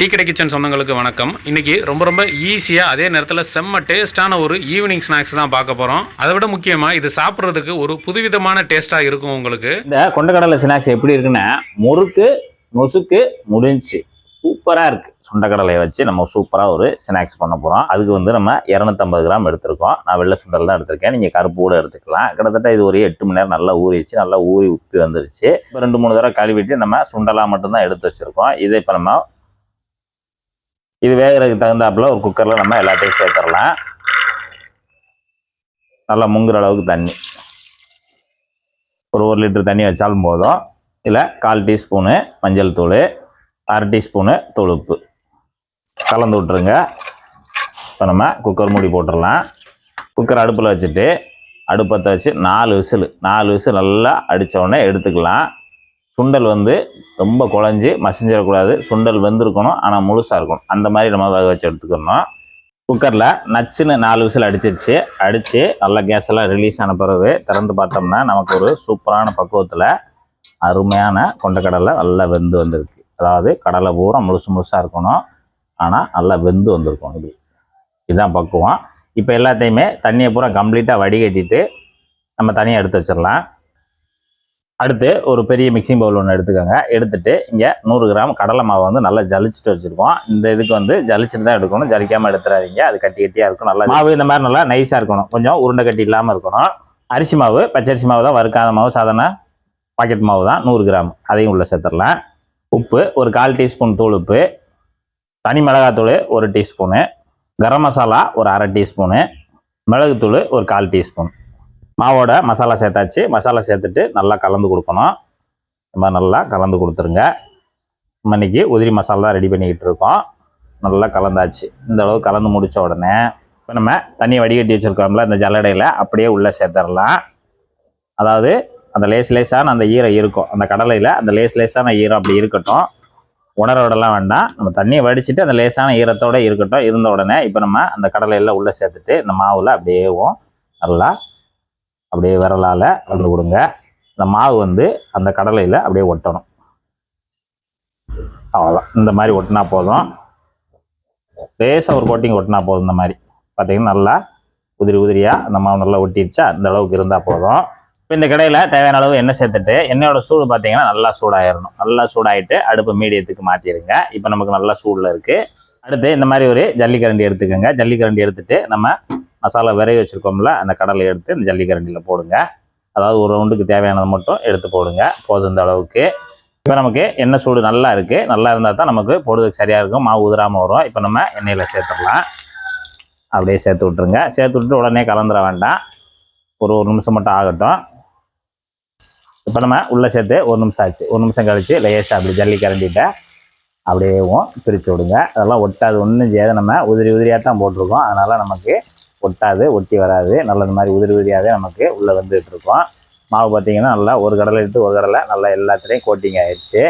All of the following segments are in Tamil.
டீ கடை கிச்சன் சொந்தங்களுக்கு வணக்கம். இன்றைக்கி ரொம்ப ரொம்ப ஈஸியாக அதே நேரத்தில் செம்ம டேஸ்ட்டான ஒரு ஈவினிங் ஸ்நாக்ஸ் தான் பார்க்க போகிறோம் அதை விட முக்கியமாக இது சாப்பிட்றதுக்கு ஒரு புதுவிதமான டேஸ்ட்டாக இருக்கும் உங்களுக்கு. இந்த கொண்டக்கடலை ஸ்நாக்ஸ் எப்படி இருக்குன்னா முறுக்கு நொசுக்கு முடிஞ்சு சூப்பராக இருக்குது சுண்டக்கடலையை வச்சு நம்ம சூப்பராக ஒரு ஸ்நாக்ஸ் பண்ண போகிறோம் அதுக்கு வந்து நம்ம இரநூத்தம்பது கிராம் எடுத்திருக்கோம். நான் வெள்ளை சுண்டல் தான் எடுத்திருக்கேன். நீங்கள் கருப்பு கூட எடுத்துக்கலாம். கிட்டத்தட்ட இது ஒரு எட்டு மணி நேரம் நல்லா ஊறிச்சு நல்லா ஊறி உப்பி வந்துருச்சு. இப்போ ரெண்டு மூணு தடவை கழுவிட்டு நம்ம சுண்டலாக மட்டும்தான் எடுத்து வச்சுருக்கோம். இதை இப்போ நம்ம இது வேகிறதுக்கு தகுந்தாப்புல ஒரு குக்கரில் நம்ம எல்லாத்தையும் சேர்த்துடலாம் நல்லா முங்குற அளவுக்கு தண்ணி. ஒரு ஒரு லிட்டர் தண்ணி வச்சாலும் போதும். இதில் கால் டீஸ்பூனு மஞ்சள் தூள் அரை டீஸ்பூனு தொழுப்பு. கலந்து விட்ருங்க இப்போ நம்ம குக்கர் மூடி போட்டுடலாம் குக்கர் அடுப்பில் வச்சுட்டு அடுப்பத்தை வச்சு நாலு விசில் நாலு விசில் நல்லா அடித்த உடனே எடுத்துக்கலாம். சுண்டல் வந்து ரொம்ப குழஞ்சி மசிஞ்சிடக்கூடாது. சுண்டல் வெந்திருக்கணும் ஆனால் முழுசாக இருக்கணும். அந்த மாதிரி நம்ம வேக வச்சு எடுத்துக்கணும். குக்கரில் நச்சுன்னு நாலு விசில் அடிச்சிருச்சு. அடித்து நல்லா கேஸ் எல்லாம் ரிலீஸ் ஆன பிறகு திறந்து பார்த்தோம்னா நமக்கு ஒரு சூப்பரான பக்குவத்தில் அருமையான கொண்டக்கடலை நல்லா வெந்து வந்திருக்கு. அதாவது கடலை பூரா முழுசு முழுசாக இருக்கணும். ஆனால் நல்லா வெந்து வந்திருக்கும் இது. இதுதான் பக்குவம். இப்போ எல்லாத்தையுமே தண்ணியை பூரா கம்ப்ளீட்டாக வடிகட்டிட்டு நம்ம தனியாக எடுத்து வச்சிடலாம். அடுத்து ஒரு பெரிய மிக்சிங் பவுல் ஒன்று எடுத்துக்கோங்க. எடுத்துட்டு இங்கே நூறு கிராம் கடலை மாவை வந்து நல்லா ஜலிச்சுட்டு வச்சுருக்கோம். இந்த இதுக்கு வந்து ஜலிச்சுட்டு தான் எடுக்கணும். ஜலிக்காமல் எடுத்துறாதீங்க. அது கட்டி கட்டியாக இருக்கும். நல்லா மாவு இந்த மாதிரி நல்லா நைஸாக இருக்கணும். கொஞ்சம் உருண்டை கட்டி இல்லாமல் இருக்கணும். அரிசி மாவு பச்சரிசி மாவு தான் வறுக்காத மாவு. சாதாரண பாக்கெட் மாவு தான். நூறு கிராம். அதையும் உள்ளே சேர்த்துடலாம். உப்பு ஒரு கால் டீஸ்பூன் தூள் உப்பு. தனி மிளகாத்தூள் ஒரு டீஸ்பூனு. கரம் மசாலா ஒரு அரை டீஸ்பூனு. மிளகுத்தூள் ஒரு கால் டீஸ்பூன். மாவோட மசாலா சேர்த்தாச்சு. மசாலா சேர்த்துட்டு நல்லா கலந்து கொடுக்கணும். இந்த மாதிரி நல்லா கலந்து கொடுத்துருங்க. நம்ம இன்னைக்கு உதிரி மசாலா தான் ரெடி பண்ணிக்கிட்டு இருக்கோம். நல்லா கலந்தாச்சு. இந்த அளவு கலந்து முடித்த உடனே இப்போ நம்ம தண்ணியை வடிகட்டி வச்சுருக்கோம்ல இந்த ஜல்லடையில் அப்படியே உள்ளே சேர்த்துடலாம். அதாவது அந்த லேஸ் லேஸான அந்த ஈரம் இருக்கும். அந்த கடலையில் அந்த லேஸ் லேஸான ஈரம் அப்படி இருக்கட்டும். உணரோடலாம் வேண்டாம். நம்ம தண்ணியை வடிச்சிட்டு அந்த லேசான ஈரத்தோட இருக்கட்டும். இருந்த உடனே இப்போ நம்ம அந்த கடலையில் உள்ளே சேர்த்துட்டு இந்த மாவில் அப்படியேவும் நல்லா அப்படியே விரலால் வந்து கொடுங்க இந்த மாவு வந்து அந்த கடலையில் அப்படியே ஒட்டணும். அவ்வளோதான் இந்த மாதிரி ஒட்டினா போதும். லேசாக ஒரு கோட்டிங் ஒட்டினா போதும் இந்த மாதிரி. பார்த்திங்கன்னா நல்லா உதிரி உதிரியாக அந்த மாவு நல்லா ஒட்டிடுச்சா இந்த அளவுக்கு இருந்தால் போதும். இப்போ இந்த கடையில் தேவையான அளவு எண்ணெய் சேர்த்துட்டு எண்ணெயோட சூடு பார்த்தீங்கன்னா நல்லா சூடாகிடணும் நல்லா சூடாயிட்டு அடுப்பு மீடியத்துக்கு மாற்றிடுங்க இப்போ நமக்கு நல்லா சூடில் இருக்குது அடுத்து இந்த மாதிரி ஒரு ஜல்லிக்கரண்டி எடுத்துக்கோங்க. ஜல்லிக்கரண்டி எடுத்துகிட்டு நம்ம மசாலா விரைவி வச்சுருக்கோம்ல அந்த கடலை எடுத்து இந்த ஜல்லிக்கரண்டியில் போடுங்க. அதாவது ஒரு ரவுண்டுக்கு தேவையானதை மட்டும் எடுத்து போடுங்க. போதும் இந்த அளவுக்கு. இப்போ நமக்கு எண்ணெய் சூடு நல்லா இருக்குது நல்லா இருந்தால் தான் நமக்கு போடுறதுக்கு சரியாக இருக்கும். மாவு உதிராமல் வரும். இப்போ நம்ம எண்ணெயில் சேர்த்துடலாம். அப்படியே சேர்த்து விட்ருங்க சேர்த்து விட்டுட்டு உடனே கலந்துட வேண்டாம். ஒரு ஒரு நிமிஷம் மட்டும் ஆகட்டும். இப்போ நம்ம உள்ளே சேர்த்து ஒரு நிமிஷம் ஆச்சு. ஒரு நிமிஷம் கழித்து லேசாக அப்படி ஜல்லி கரண்டிட்ட அப்படியேவும் பிரித்து விடுங்க. அதெல்லாம் ஒட்டாது. ஒன்றும் செய்யாது. நம்ம உதிரி உதிரியாக தான் போட்டிருக்கோம். அதனால் நமக்கு ஒட்டாது ஒட்டி வராது. நல்ல இந்த மாதிரி உதிரி உதிரியாகவே நமக்கு உள்ளே வந்துகிட்டு இருக்கோம். மாவு பார்த்தீங்கன்னா நல்லா ஒரு கடலை எடுத்து ஒரு கடலை நல்லா எல்லாத்துலேயும் கோட்டிங் ஆயிடுச்சு.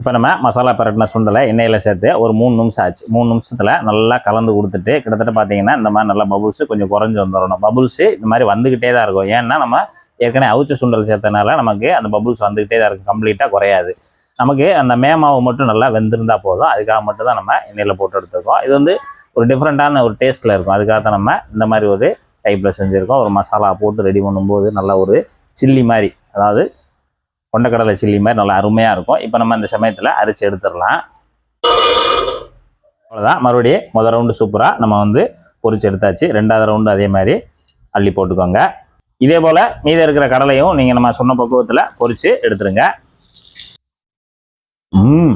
இப்போ நம்ம மசாலா பரட்டின சுண்டலை எண்ணெயில் சேர்த்து ஒரு மூணு நிமிஷம் ஆச்சு. மூணு நிமிஷத்தில் நல்லா கலந்து கொடுத்துட்டு கிட்டத்தட்ட பார்த்தீங்கன்னா இந்த மாதிரி நல்லா பபுள்ஸு கொஞ்சம் குறைஞ்சி வந்துடணும். பபுள்ஸு இந்த மாதிரி வந்துக்கிட்டே தான் இருக்கும். ஏன்னா நம்ம ஏற்கனவே அவுச்ச சுண்டல் சேர்த்தனால நமக்கு அந்த பபுள்ஸ் வந்துக்கிட்டே தான் இருக்கும். கம்ப்ளீட்டாக குறையாது. நமக்கு அந்த மேமாவு மட்டும் நல்லா வெந்திருந்தால் போதும். அதுக்காக மட்டும் தான் நம்ம எண்ணெயில் போட்டு எடுத்துருக்கோம். இது வந்து ஒரு டிஃப்ரெண்ட்டான ஒரு டேஸ்ட்டில் இருக்கும். அதுக்காக தான் நம்ம இந்த மாதிரி ஒரு டைப்பில் செஞ்சுருக்கோம். ஒரு மசாலா போட்டு ரெடி பண்ணும்போது நல்ல ஒரு சில்லி மாதிரி அதாவது கொண்டக்கடலை சில்லி மாதிரி நல்லா அருமையாக இருக்கும். இப்போ நம்ம இந்த சமயத்தில் அரிசி எடுத்துடலாம். அவ்வளோதான் மறுபடியும் முதல் ரவுண்டு சூப்பராக நம்ம வந்து பொறிச்சு எடுத்தாச்சு. ரெண்டாவது ரவுண்டு அதே மாதிரி அள்ளி போட்டுக்கோங்க. இதே போல் மீதம் இருக்கிற கடலையும் நீங்கள் நம்ம சொன்ன பக்குவத்தில் பொறிச்சு எடுத்துருங்க. ம்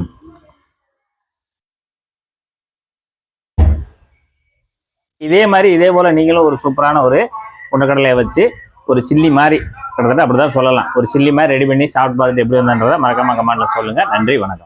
இதே மாதிரி இதே போல் நீங்களும் ஒரு சூப்பரான ஒரு கொண்டக்கடலையை வச்சு ஒரு சில்லி மாதிரி கிட்டத்தட்ட அப்படி தான் சொல்லலாம். ஒரு சில்லி மாதிரி ரெடி பண்ணி சாப்பிட்டு பார்த்துட்டு எப்படி வந்தன்றதை மறக்காம கமெண்ட்டில் சொல்லுங்கள் நன்றி வணக்கம்.